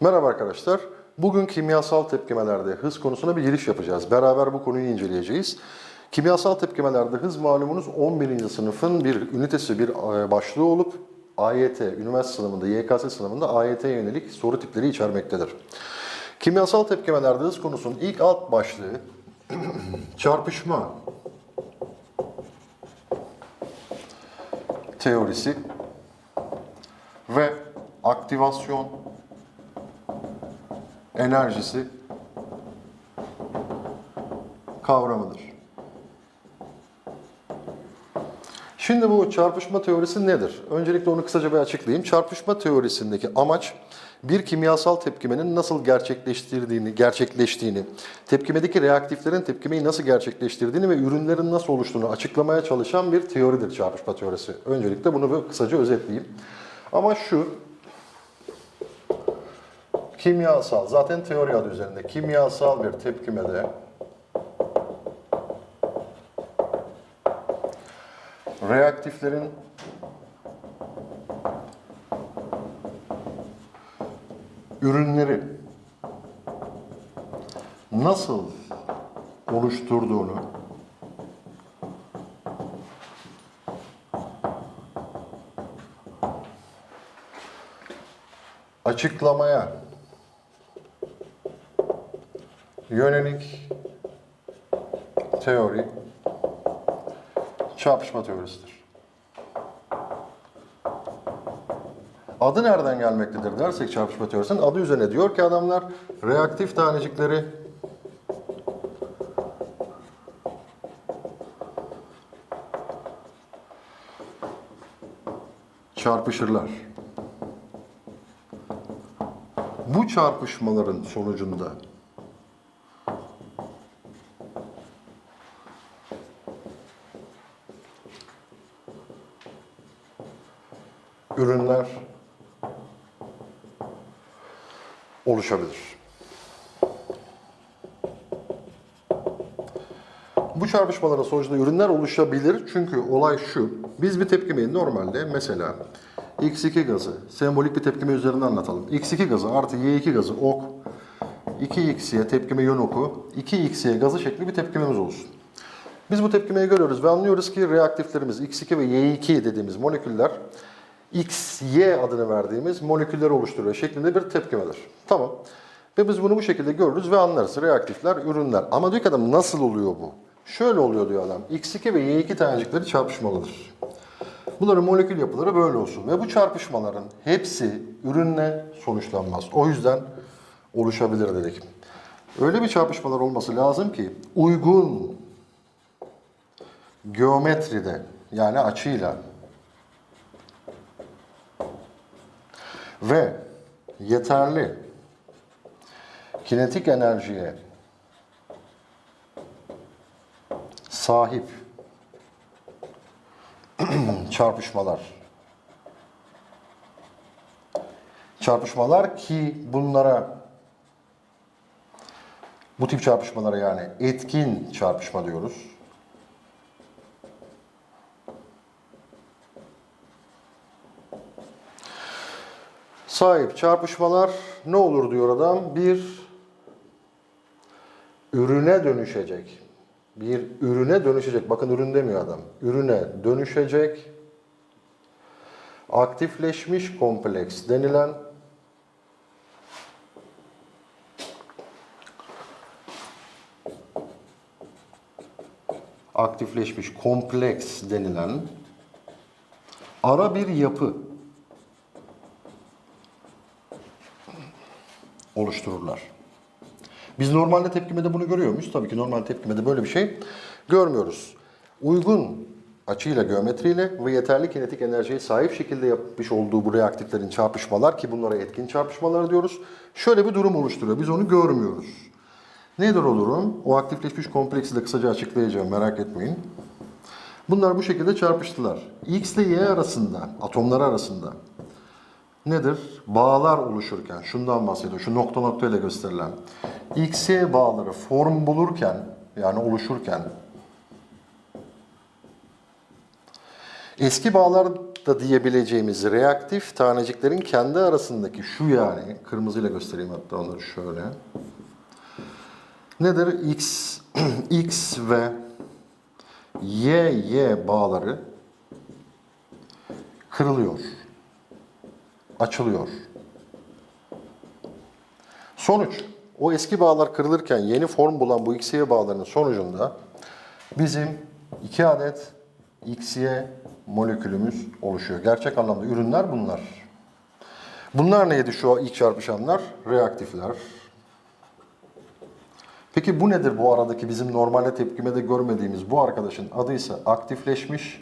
Merhaba arkadaşlar. Bugün kimyasal tepkimelerde hız konusuna bir giriş yapacağız. Beraber bu konuyu inceleyeceğiz. Kimyasal tepkimelerde hız malumunuz 11. sınıfın bir ünitesi, bir e, başlığı olup AYT, üniversite sınavında, YKS sınavında AYT'ye yönelik soru tipleri içermektedir. Kimyasal tepkimelerde hız konusunun ilk alt başlığı çarpışma teorisi ve aktivasyon enerjisi kavramıdır. Şimdi bu çarpışma teorisi nedir? Öncelikle onu kısaca bir açıklayayım. Çarpışma teorisindeki amaç bir kimyasal tepkimenin nasıl gerçekleştirdiğini, gerçekleştiğini, tepkimedeki reaktiflerin tepkimeyi nasıl gerçekleştirdiğini ve ürünlerin nasıl oluştuğunu açıklamaya çalışan bir teoridir çarpışma teorisi. Öncelikle bunu bir kısaca özetleyeyim. Ama şu, kimyasal, zaten teori adı üzerinde, kimyasal bir tepkimede reaktiflerin ürünleri nasıl oluşturduğunu açıklamaya yönelik teori çarpışma teorisidir. Adı nereden gelmektedir dersek çarpışma teorisinin adı üzerine diyor ki adamlar reaktif tanecikleri çarpışırlar. Bu çarpışmaların sonucunda ürünler oluşabilir. Bu çarpışmaların sonucunda ürünler oluşabilir çünkü olay şu. Biz bir tepkimeyi normalde mesela X2 gazı, sembolik bir tepkime üzerinde anlatalım. X2 gazı artı Y2 gazı ok, 2X'ye tepkime yön oku, 2X'ye gazı şekli bir tepkimemiz olsun. Biz bu tepkimeyi görüyoruz ve anlıyoruz ki reaktiflerimiz X2 ve Y2 dediğimiz moleküller XY adını verdiğimiz molekülleri oluşturuyor şeklinde bir tepkimedir. Tamam. Ve biz bunu bu şekilde görürüz ve anlarız. Reaktifler, ürünler. Ama diyor ki adam nasıl oluyor bu? Şöyle oluyor diyor adam. X2 ve Y2 tanecikleri çarpışmalıdır. Bunların molekül yapıları böyle olsun. Ve bu çarpışmaların hepsi ürünle sonuçlanmaz. O yüzden oluşabilir dedik. Öyle bir çarpışmalar olması lazım ki uygun geometride yani açıyla ve yeterli kinetik enerjiye sahip çarpışmalar. Çarpışmalar ki bunlara bu tip çarpışmalara yani etkin çarpışma diyoruz. Sahip çarpışmalar ne olur diyor adam? Bir ürüne dönüşecek. Bir ürüne dönüşecek. Bakın ürün demiyor adam. Ürüne dönüşecek. Aktifleşmiş kompleks denilen aktifleşmiş kompleks denilen ara bir yapı oluştururlar. Biz normalde tepkimede bunu görüyor muyuz? Tabii ki normal tepkimede böyle bir şey görmüyoruz. Uygun açıyla, geometriyle ve yeterli kinetik enerjiye sahip şekilde yapmış olduğu bu reaktiflerin çarpışmalar ki bunlara etkin çarpışmalar diyoruz. Şöyle bir durum oluşturuyor. Biz onu görmüyoruz. Nedir o durum? O aktifleşmiş kompleksi de kısaca açıklayacağım merak etmeyin. Bunlar bu şekilde çarpıştılar. X ile Y arasında, atomlar arasında nedir? Bağlar oluşurken, şundan bahsediyor, şu nokta nokta ile gösterilen. XY bağları form bulurken, yani oluşurken, eski bağlar da diyebileceğimiz reaktif taneciklerin kendi arasındaki şu yani, kırmızıyla göstereyim hatta onları şöyle. Nedir? X, X ve Y, Y bağları kırılıyor, açılıyor. Sonuç, o eski bağlar kırılırken yeni form bulan bu XY bağlarının sonucunda bizim iki adet XY molekülümüz oluşuyor. Gerçek anlamda ürünler bunlar. Bunlar neydi şu ilk çarpışanlar? Reaktifler. Peki bu nedir bu aradaki bizim normalde tepkimede görmediğimiz bu arkadaşın adı ise aktifleşmiş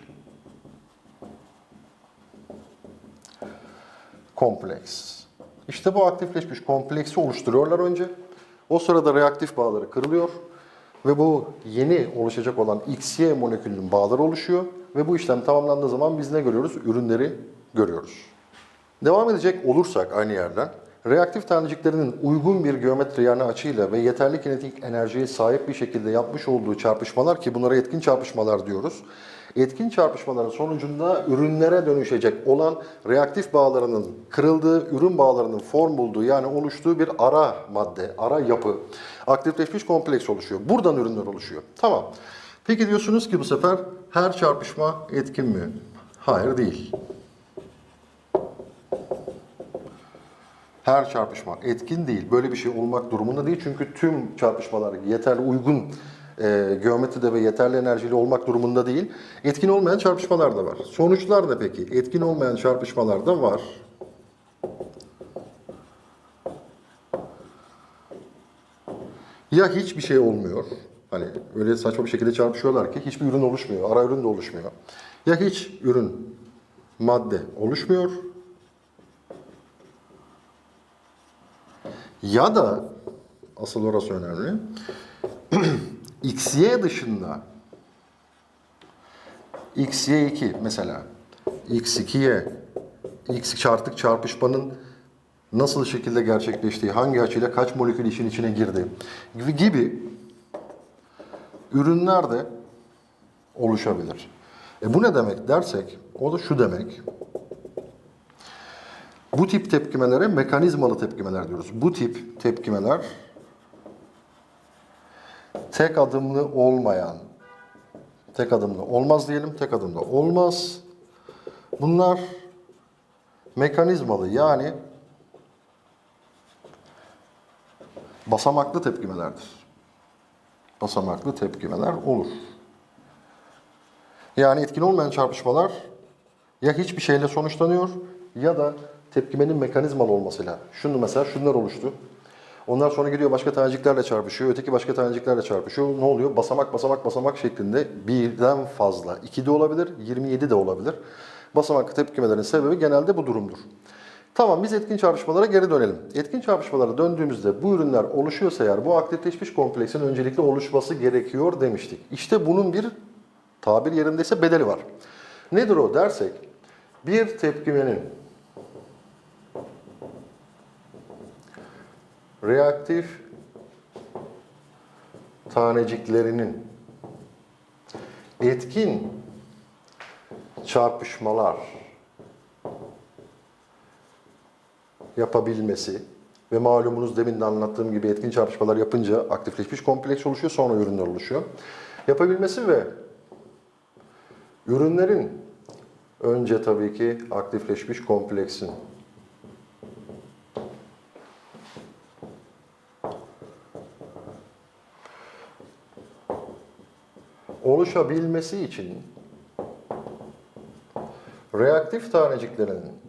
kompleks. İşte bu aktifleşmiş kompleksi oluşturuyorlar önce. O sırada reaktif bağları kırılıyor ve bu yeni oluşacak olan XY molekülünün bağları oluşuyor ve bu işlem tamamlandığı zaman biz ne görüyoruz? Ürünleri görüyoruz. Devam edecek olursak aynı yerden, reaktif taneciklerinin uygun bir geometri yani açıyla ve yeterli kinetik enerjiye sahip bir şekilde yapmış olduğu çarpışmalar ki bunlara etkin çarpışmalar diyoruz. Etkin çarpışmaların sonucunda ürünlere dönüşecek olan reaktif bağlarının kırıldığı, ürün bağlarının form bulduğu yani oluştuğu bir ara madde, ara yapı, aktifleşmiş kompleks oluşuyor. Buradan ürünler oluşuyor. Tamam. Peki diyorsunuz ki bu sefer her çarpışma etkin mi? Hayır değil. Her çarpışma etkin değil. Böyle bir şey olmak durumunda değil. Çünkü tüm çarpışmalar yeterli uygun e, geometride ve yeterli enerjili olmak durumunda değil. Etkin olmayan çarpışmalar da var. Sonuçlar da peki etkin olmayan çarpışmalar da var. Ya hiçbir şey olmuyor. Hani öyle saçma bir şekilde çarpışıyorlar ki hiçbir ürün oluşmuyor. Ara ürün de oluşmuyor. Ya hiç ürün madde oluşmuyor Ya da asıl orası önemli. XY dışında XY2 mesela X2'ye X artık çarpışmanın nasıl şekilde gerçekleştiği, hangi açıyla kaç molekül işin içine girdi gibi ürünler de oluşabilir. E bu ne demek dersek o da şu demek. Bu tip tepkimelere mekanizmalı tepkimeler diyoruz. Bu tip tepkimeler tek adımlı olmayan, tek adımlı olmaz diyelim, tek adımlı olmaz. Bunlar mekanizmalı yani basamaklı tepkimelerdir. Basamaklı tepkimeler olur. Yani etkin olmayan çarpışmalar ya hiçbir şeyle sonuçlanıyor ya da tepkimenin mekanizmalı olmasıyla. Şunu mesela şunlar oluştu. Onlar sonra gidiyor başka taneciklerle çarpışıyor. Öteki başka taneciklerle çarpışıyor. Ne oluyor? Basamak basamak basamak şeklinde birden fazla. 2 de olabilir, 27 de olabilir. Basamak tepkimelerin sebebi genelde bu durumdur. Tamam biz etkin çarpışmalara geri dönelim. Etkin çarpışmalara döndüğümüzde bu ürünler oluşuyorsa eğer bu aktifleşmiş kompleksin öncelikle oluşması gerekiyor demiştik. İşte bunun bir tabir yerindeyse bedeli var. Nedir o dersek bir tepkimenin reaktif taneciklerinin etkin çarpışmalar yapabilmesi ve malumunuz demin de anlattığım gibi etkin çarpışmalar yapınca aktifleşmiş kompleks oluşuyor sonra ürünler oluşuyor. Yapabilmesi ve ürünlerin önce tabii ki aktifleşmiş kompleksin oluşabilmesi için reaktif taneciklerinin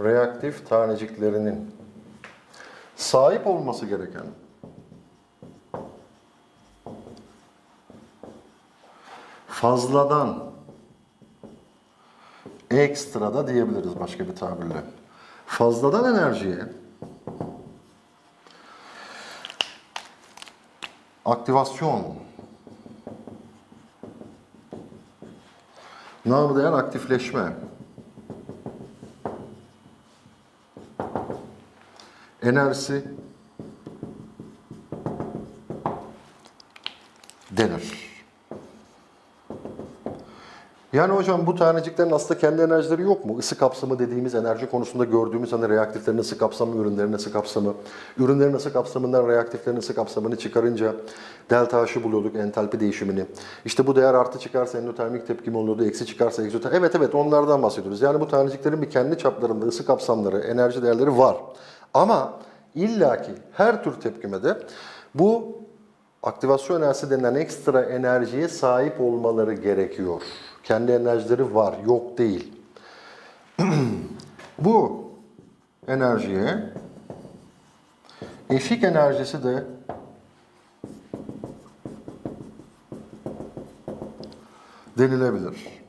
reaktif taneciklerinin sahip olması gereken fazladan ekstra da diyebiliriz başka bir tabirle. Fazladan enerjiye aktivasyon namı değer aktifleşme enerjisi denir. Yani hocam bu taneciklerin aslında kendi enerjileri yok mu? Isı kapsamı dediğimiz enerji konusunda gördüğümüz hani reaktiflerin ısı kapsamı, ürünlerin ısı kapsamı. Ürünlerin ısı kapsamından reaktiflerin ısı kapsamını çıkarınca delta H'ı buluyorduk, entalpi değişimini. İşte bu değer artı çıkarsa endotermik tepkime oluyordu, eksi çıkarsa egzotermik. Evet evet onlardan bahsediyoruz. Yani bu taneciklerin bir kendi çaplarında ısı kapsamları, enerji değerleri var. Ama illaki her tür tepkimede bu aktivasyon enerjisi denilen ekstra enerjiye sahip olmaları gerekiyor. Kendi enerjileri var, yok değil. Bu enerjiye eşik enerjisi de denilebilir.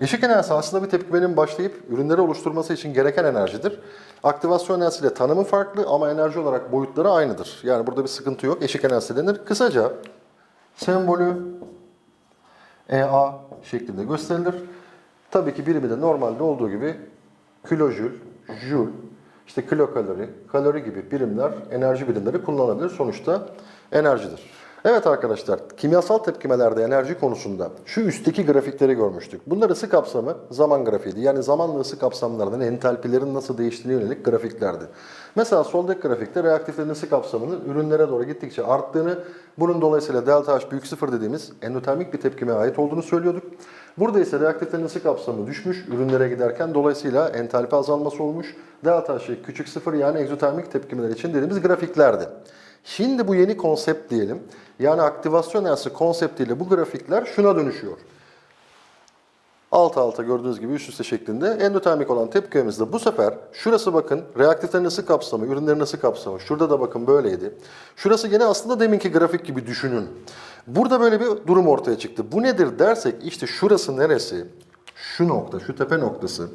Eşik enerjisi aslında bir tepkimenin başlayıp ürünleri oluşturması için gereken enerjidir. Aktivasyon enerjisiyle tanımı farklı ama enerji olarak boyutları aynıdır. Yani burada bir sıkıntı yok. Eşik enerjisi denir. Kısaca sembolü EA şeklinde gösterilir. Tabii ki birimi de normalde olduğu gibi kilojül, jül, işte kilokalori, kalori gibi birimler, enerji birimleri kullanılabilir. Sonuçta enerjidir. Evet arkadaşlar, kimyasal tepkimelerde enerji konusunda şu üstteki grafikleri görmüştük. Bunlar ısı kapsamı zaman grafiğiydi. Yani zamanla ısı kapsamlarının entalpilerin nasıl değiştiğine yönelik grafiklerdi. Mesela soldaki grafikte reaktiflerin ısı kapsamının ürünlere doğru gittikçe arttığını, bunun dolayısıyla delta H büyük sıfır dediğimiz endotermik bir tepkime ait olduğunu söylüyorduk. Burada ise reaktiflerin ısı kapsamı düşmüş ürünlere giderken dolayısıyla entalpi azalması olmuş. Delta H küçük sıfır yani egzotermik tepkimeler için dediğimiz grafiklerdi. Şimdi bu yeni konsept diyelim. Yani aktivasyon enerjisi konseptiyle bu grafikler şuna dönüşüyor. Alt alta gördüğünüz gibi üst üste şeklinde endotermik olan tepkimemizde bu sefer şurası bakın reaktiflerin ısı kapsamı, ürünlerin ısı kapsamı. Şurada da bakın böyleydi. Şurası gene aslında deminki grafik gibi düşünün. Burada böyle bir durum ortaya çıktı. Bu nedir dersek işte şurası neresi? Şu nokta, şu tepe noktası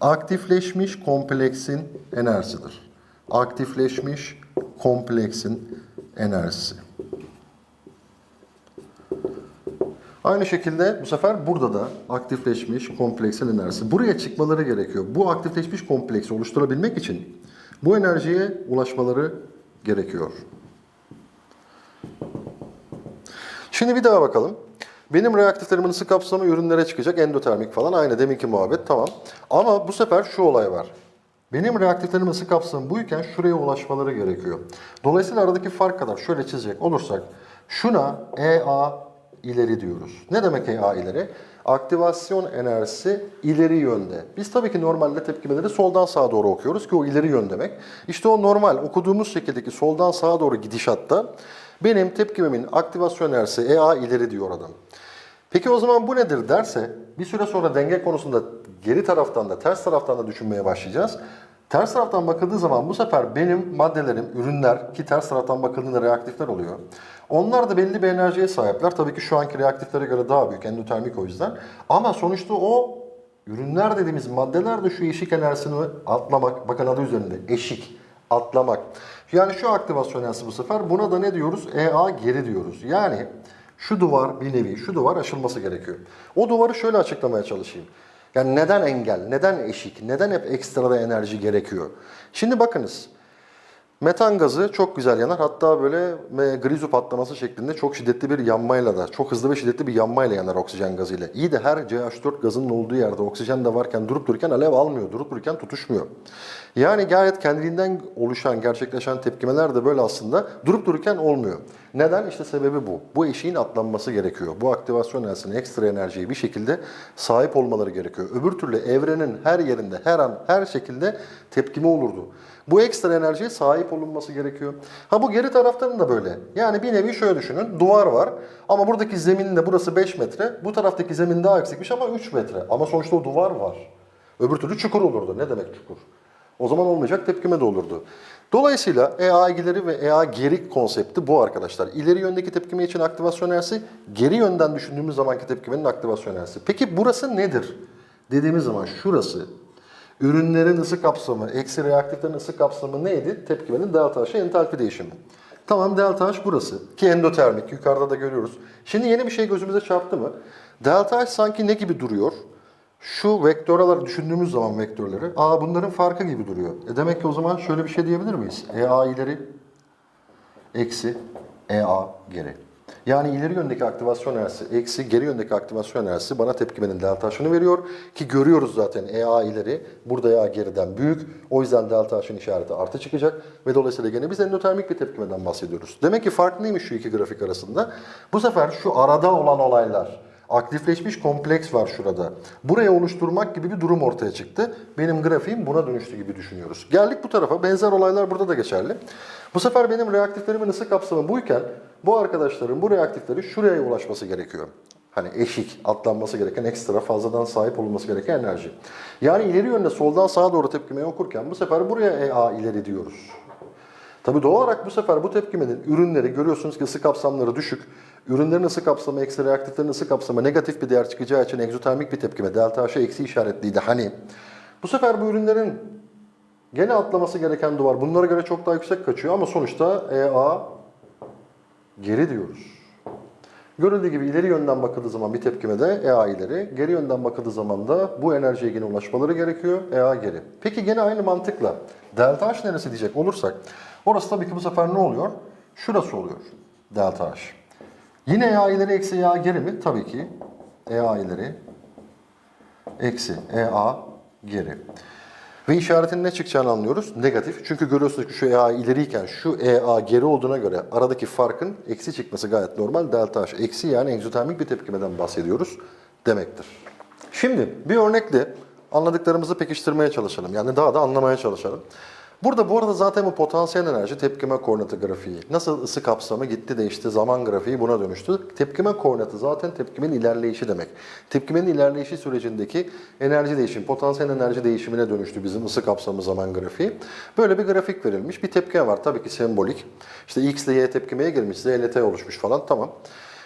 aktifleşmiş kompleksin enerjisidir. Aktifleşmiş kompleksin enerjisi. Aynı şekilde bu sefer burada da aktifleşmiş kompleksin enerjisi. Buraya çıkmaları gerekiyor. Bu aktifleşmiş kompleksi oluşturabilmek için bu enerjiye ulaşmaları gerekiyor. Şimdi bir daha bakalım. Benim reaktiflerimin ısı kapsamı ürünlere çıkacak endotermik falan aynı deminki muhabbet tamam. Ama bu sefer şu olay var. Benim reaktiflerim ısı kapsamı buyken şuraya ulaşmaları gerekiyor. Dolayısıyla aradaki fark kadar şöyle çizecek olursak şuna EA ileri diyoruz. Ne demek EA ileri? Aktivasyon enerjisi ileri yönde. Biz tabii ki normalde tepkimeleri soldan sağa doğru okuyoruz ki o ileri yön demek. İşte o normal okuduğumuz şekildeki soldan sağa doğru gidişatta benim tepkimemin aktivasyon enerjisi EA ileri diyor adam. Peki o zaman bu nedir derse bir süre sonra denge konusunda geri taraftan da ters taraftan da düşünmeye başlayacağız. Ters taraftan bakıldığı zaman bu sefer benim maddelerim, ürünler ki ters taraftan bakıldığında reaktifler oluyor. Onlar da belli bir enerjiye sahipler. Tabii ki şu anki reaktiflere göre daha büyük endotermik o yüzden. Ama sonuçta o ürünler dediğimiz maddeler de şu eşik enerjisini atlamak. Bakın adı üzerinde eşik, atlamak. Yani şu aktivasyon enerjisi bu sefer buna da ne diyoruz? EA geri diyoruz. Yani şu duvar bir nevi, şu duvar aşılması gerekiyor. O duvarı şöyle açıklamaya çalışayım. Yani neden engel, neden eşik, neden hep ekstra da enerji gerekiyor? Şimdi bakınız, metan gazı çok güzel yanar. Hatta böyle grizu patlaması şeklinde çok şiddetli bir yanmayla da, çok hızlı ve şiddetli bir yanmayla yanar oksijen gazıyla. İyi de her CH4 gazının olduğu yerde oksijen de varken durup dururken alev almıyor, durup dururken tutuşmuyor. Yani gayet kendiliğinden oluşan, gerçekleşen tepkimeler de böyle aslında durup dururken olmuyor. Neden? İşte sebebi bu. Bu eşiğin atlanması gerekiyor. Bu aktivasyon enerjisine, ekstra enerjiye bir şekilde sahip olmaları gerekiyor. Öbür türlü evrenin her yerinde, her an, her şekilde tepkime olurdu. Bu ekstra enerjiye sahip olunması gerekiyor. Ha bu geri taraftan da böyle. Yani bir nevi şöyle düşünün. Duvar var ama buradaki zeminde burası 5 metre. Bu taraftaki zemin daha yüksekmiş ama 3 metre. Ama sonuçta o duvar var. Öbür türlü çukur olurdu. Ne demek çukur? O zaman olmayacak tepkime de olurdu. Dolayısıyla EA ileri ve EA geri konsepti bu arkadaşlar. İleri yöndeki tepkime için aktivasyon enerjisi, geri yönden düşündüğümüz zamanki tepkimenin aktivasyon enerjisi. Peki burası nedir? Dediğimiz zaman şurası ürünlerin ısı kapsamı, eksi reaktiflerin ısı kapsamı neydi? Tepkimenin delta H'e entalpi değişimi. Tamam delta H burası ki endotermik yukarıda da görüyoruz. Şimdi yeni bir şey gözümüze çarptı mı? Delta H sanki ne gibi duruyor? Şu vektörleri düşündüğümüz zaman vektörleri, aa bunların farkı gibi duruyor. E demek ki o zaman şöyle bir şey diyebilir miyiz? EA ileri eksi EA geri. Yani ileri yöndeki aktivasyon enerjisi eksi geri yöndeki aktivasyon enerjisi bana tepkimenin delta H'ını veriyor. Ki görüyoruz zaten EA ileri burada EA geriden büyük. O yüzden delta H'ın işareti artı çıkacak. Ve dolayısıyla gene biz endotermik bir tepkimeden bahsediyoruz. Demek ki fark neymiş şu iki grafik arasında? Bu sefer şu arada olan olaylar aktifleşmiş kompleks var şurada. Buraya oluşturmak gibi bir durum ortaya çıktı. Benim grafiğim buna dönüştü gibi düşünüyoruz. Geldik bu tarafa. Benzer olaylar burada da geçerli. Bu sefer benim reaktiflerimin ısı kapsamı buyken bu arkadaşların bu reaktifleri şuraya ulaşması gerekiyor. Hani eşik, atlanması gereken ekstra fazladan sahip olunması gereken enerji. Yani ileri yönde soldan sağa doğru tepkimeyi okurken bu sefer buraya EA ileri diyoruz. Tabii doğal olarak bu sefer bu tepkimenin ürünleri görüyorsunuz ki ısı kapsamları düşük. Ürünlerin ısı kapsamı eksi reaktiflerin ısı kapsamı negatif bir değer çıkacağı için egzotermik bir tepkime delta H eksi işaretliydi hani. Bu sefer bu ürünlerin gene atlaması gereken duvar bunlara göre çok daha yüksek kaçıyor ama sonuçta EA geri diyoruz. Görüldüğü gibi ileri yönden bakıldığı zaman bir tepkimede EA ileri, geri yönden bakıldığı zaman da bu enerjiye gene ulaşmaları gerekiyor, EA geri. Peki gene aynı mantıkla delta H neresi diyecek olursak, orası tabii ki bu sefer ne oluyor? Şurası oluyor, delta H. Yine EA ileri eksi EA geri mi? Tabii ki EA ileri eksi EA geri. Ve işaretinin ne çıkacağını anlıyoruz. Negatif. Çünkü görüyorsunuz ki şu EA ileriyken şu EA geri olduğuna göre aradaki farkın eksi çıkması gayet normal. Delta H eksi yani egzotermik bir tepkimeden bahsediyoruz demektir. Şimdi bir örnekle anladıklarımızı pekiştirmeye çalışalım. Yani daha da anlamaya çalışalım. Burada bu arada zaten bu potansiyel enerji tepkime koordinatı grafiği. Nasıl ısı kapsamı gitti değişti zaman grafiği buna dönüştü. Tepkime koordinatı zaten tepkimenin ilerleyişi demek. Tepkimenin ilerleyişi sürecindeki enerji değişimi, potansiyel enerji değişimine dönüştü bizim ısı kapsamı zaman grafiği. Böyle bir grafik verilmiş. Bir tepkime var tabii ki sembolik. İşte X ile Y tepkimeye girmiş, Z ile T oluşmuş falan tamam.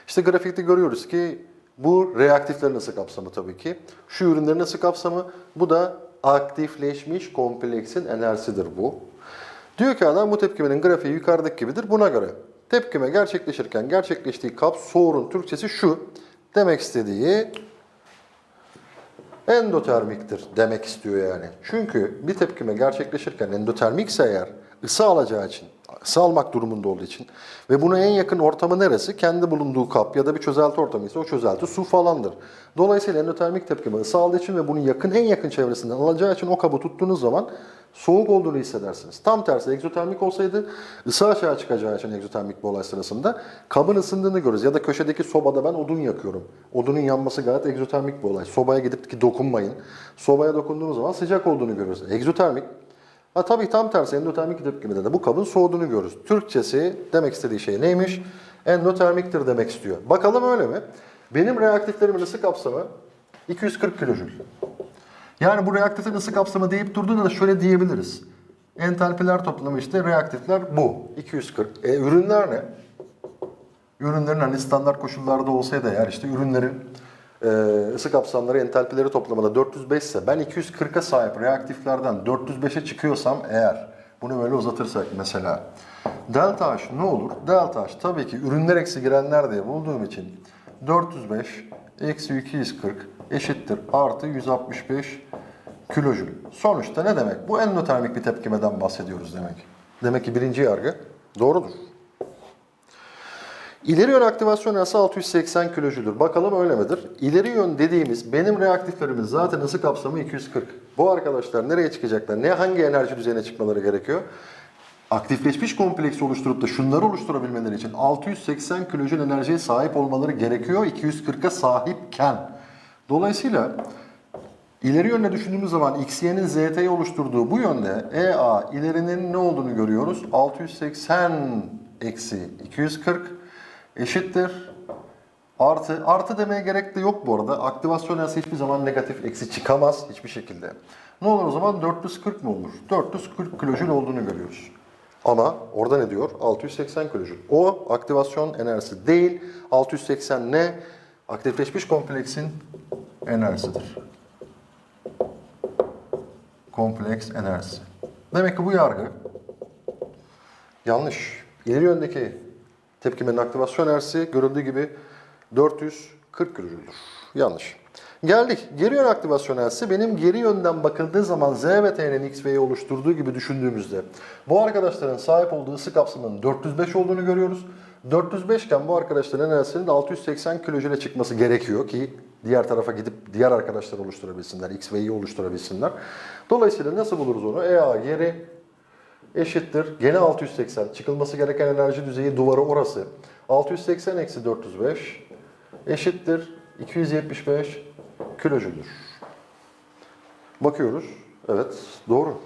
İşte grafikte görüyoruz ki bu reaktiflerin ısı kapsamı tabii ki. Şu ürünlerin ısı kapsamı. Bu da aktifleşmiş kompleksin enerjisidir bu. Diyor ki adam bu tepkimenin grafiği yukarıdaki gibidir. Buna göre tepkime gerçekleşirken gerçekleştiği kap soğurun Türkçesi şu. Demek istediği endotermiktir demek istiyor yani. Çünkü bir tepkime gerçekleşirken endotermikse eğer ısı alacağı için, ısı almak durumunda olduğu için ve buna en yakın ortamı neresi? Kendi bulunduğu kap ya da bir çözelti ortamı ise o çözelti su falandır. Dolayısıyla endotermik tepkime ısı aldığı için ve bunun yakın en yakın çevresinden alacağı için o kabı tuttuğunuz zaman soğuk olduğunu hissedersiniz. Tam tersi egzotermik olsaydı ısı aşağı çıkacağı için egzotermik bir olay sırasında kabın ısındığını görürüz. Ya da köşedeki sobada ben odun yakıyorum. Odunun yanması gayet egzotermik bir olay. Sobaya gidip ki dokunmayın. Sobaya dokunduğunuz zaman sıcak olduğunu görürüz. Egzotermik. Ha tabii tam tersi endotermik tepkimede de bu kabın soğuduğunu görürüz. Türkçesi demek istediği şey neymiş? Endotermiktir demek istiyor. Bakalım öyle mi? Benim reaktiflerimin ısı kapsamı 240 kilojül. Yani bu reaktifin ısı kapsamı deyip durduğunda da şöyle diyebiliriz. Entalpiler toplamı işte reaktifler bu. 240. E ürünler ne? Ürünlerin hani standart koşullarda olsaydı eğer işte ürünlerin ısı kapsamları entalpileri toplamında 405 ise ben 240'a sahip reaktiflerden 405'e çıkıyorsam eğer bunu böyle uzatırsak mesela delta H ne olur? Delta H tabii ki ürünler eksi girenler diye bulduğum için 405 eksi 240 eşittir artı 165 kilojül. Sonuçta ne demek? Bu endotermik bir tepkimeden bahsediyoruz demek. Demek ki birinci yargı doğrudur. İleri yön aktivasyon ısı 680 kilojüldür. Bakalım öyle midir? İleri yön dediğimiz benim reaktiflerimin zaten ısı kapsamı 240. Bu arkadaşlar nereye çıkacaklar? Ne hangi enerji düzeyine çıkmaları gerekiyor? Aktifleşmiş kompleksi oluşturup da şunları oluşturabilmeleri için 680 kilojül enerjiye sahip olmaları gerekiyor 240'a sahipken. Dolayısıyla İleri yönde düşündüğümüz zaman XY'nin ZT'yi oluşturduğu bu yönde EA ilerinin ne olduğunu görüyoruz. 680 eksi 240 eşittir. Artı, artı demeye gerek de yok bu arada. Aktivasyon enerjisi hiçbir zaman negatif eksi çıkamaz hiçbir şekilde. Ne olur o zaman 440 mı olur? 440 kilojül olduğunu görüyoruz. Ama orada ne diyor? 680 kilojül. O aktivasyon enerjisi değil. 680 ne? Aktifleşmiş kompleksin enerjisidir kompleks enerjisi. Demek ki bu yargı yanlış. İleri yöndeki tepkimenin aktivasyon enerjisi görüldüğü gibi 440 kilojüldür. Yanlış. Geldik. Geri yön aktivasyon enerjisi benim geri yönden bakıldığı zaman Z ve T'nin X ve Y oluşturduğu gibi düşündüğümüzde bu arkadaşların sahip olduğu ısı kapsamının 405 olduğunu görüyoruz. 405 iken bu arkadaşların enerjisinin de 680 kilojüle çıkması gerekiyor ki diğer tarafa gidip diğer arkadaşlar oluşturabilsinler. X ve Y oluşturabilsinler. Dolayısıyla nasıl buluruz onu? EA geri eşittir. Gene 680. Çıkılması gereken enerji düzeyi duvarı orası. 680 eksi 405 eşittir. 275 kilojüldür. Bakıyoruz. Evet doğru.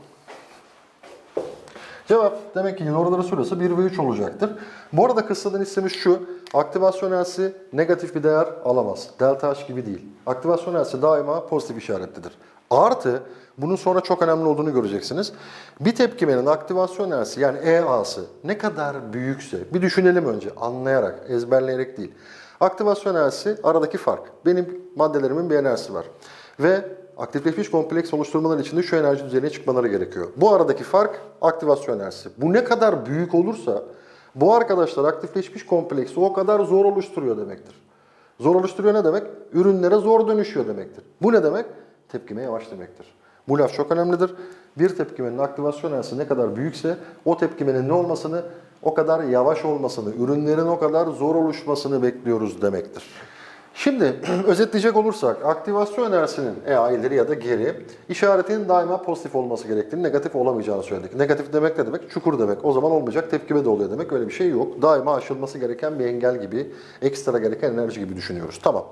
Cevap demek ki oraları süresi 1 ve 3 olacaktır. Bu arada kıssadan hissemiz şu. Aktivasyon elsi negatif bir değer alamaz. Delta H gibi değil. Aktivasyon elsi daima pozitif işaretlidir. Artı bunun sonra çok önemli olduğunu göreceksiniz. Bir tepkimenin aktivasyon elsi yani EA'sı ne kadar büyükse bir düşünelim önce anlayarak, ezberleyerek değil. Aktivasyon elsi aradaki fark. Benim maddelerimin bir enerjisi var. Ve aktifleşmiş kompleks oluşturmaları için de şu enerji düzeyine çıkmaları gerekiyor. Bu aradaki fark aktivasyon enerjisi. Bu ne kadar büyük olursa bu arkadaşlar aktifleşmiş kompleksi o kadar zor oluşturuyor demektir. Zor oluşturuyor ne demek? Ürünlere zor dönüşüyor demektir. Bu ne demek? Tepkime yavaş demektir. Bu laf çok önemlidir. Bir tepkimenin aktivasyon enerjisi ne kadar büyükse o tepkimenin ne olmasını, o kadar yavaş olmasını, ürünlerin o kadar zor oluşmasını bekliyoruz demektir. Şimdi özetleyecek olursak aktivasyon enerjisinin EA ileri ya da geri işaretinin daima pozitif olması gerektiğini, negatif olamayacağını söyledik. Negatif demek ne demek? Çukur demek. O zaman olmayacak tepkime de oluyor demek. Öyle bir şey yok. Daima aşılması gereken bir engel gibi, ekstra gereken enerji gibi düşünüyoruz. Tamam.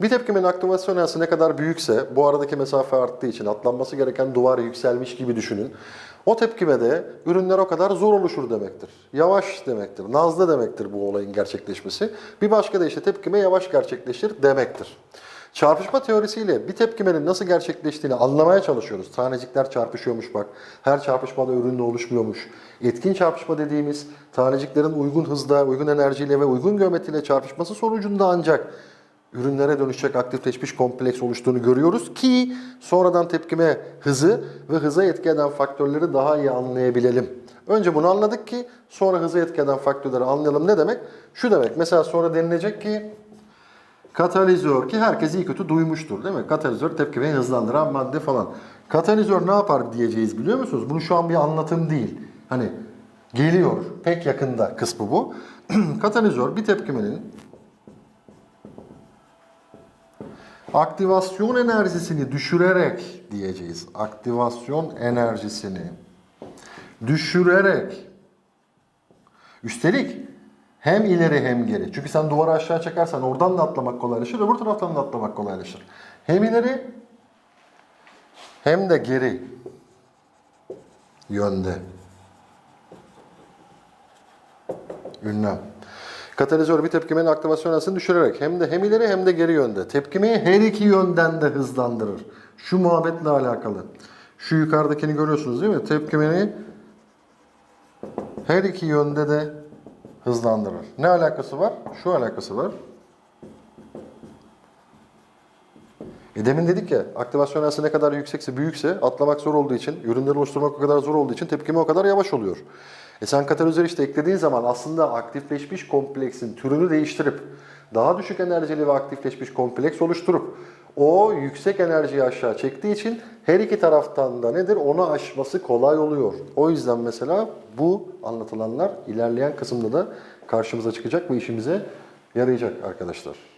Bir tepkimenin aktivasyon enerjisi ne kadar büyükse, bu aradaki mesafe arttığı için atlanması gereken duvar yükselmiş gibi düşünün. O tepkimede ürünler o kadar zor oluşur demektir. Yavaş demektir, nazlı demektir bu olayın gerçekleşmesi. Bir başka da işte tepkime yavaş gerçekleşir demektir. Çarpışma teorisiyle bir tepkimenin nasıl gerçekleştiğini anlamaya çalışıyoruz. Tanecikler çarpışıyormuş bak. Her çarpışmada ürünle oluşmuyormuş. Etkin çarpışma dediğimiz taneciklerin uygun hızda, uygun enerjiyle ve uygun geometriyle çarpışması sonucunda ancak ürünlere dönüşecek aktifleşmiş kompleks oluştuğunu görüyoruz ki sonradan tepkime hızı ve hıza etki eden faktörleri daha iyi anlayabilelim. Önce bunu anladık ki sonra hıza etki eden faktörleri anlayalım. Ne demek? Şu demek. Mesela sonra denilecek ki katalizör ki herkes iyi kötü duymuştur değil mi? Katalizör tepkimeyi hızlandıran madde falan. Katalizör ne yapar diyeceğiz biliyor musunuz? Bunu şu an bir anlatım değil. Hani geliyor pek yakında kısmı bu. Katalizör bir tepkimenin aktivasyon enerjisini düşürerek diyeceğiz. Aktivasyon enerjisini düşürerek üstelik hem ileri hem geri. Çünkü sen duvarı aşağı çekersen oradan da atlamak kolaylaşır, öbür taraftan da atlamak kolaylaşır. Hem ileri hem de geri yönde. Ünlem. Katalizör bir tepkimenin aktivasyon enerjisini düşürerek hem de hem ileri hem de geri yönde. Tepkimeyi her iki yönden de hızlandırır. Şu muhabbetle alakalı. Şu yukarıdakini görüyorsunuz değil mi? Tepkimeyi her iki yönde de hızlandırır. Ne alakası var? Şu alakası var. E demin dedik ya aktivasyon enerjisi ne kadar yüksekse büyükse atlamak zor olduğu için, ürünleri oluşturmak o kadar zor olduğu için tepkime o kadar yavaş oluyor. E sen katalizör işte eklediğin zaman aslında aktifleşmiş kompleksin türünü değiştirip daha düşük enerjili ve aktifleşmiş kompleks oluşturup o yüksek enerjiyi aşağı çektiği için her iki taraftan da nedir? Onu aşması kolay oluyor. O yüzden mesela bu anlatılanlar ilerleyen kısımda da karşımıza çıkacak ve işimize yarayacak arkadaşlar.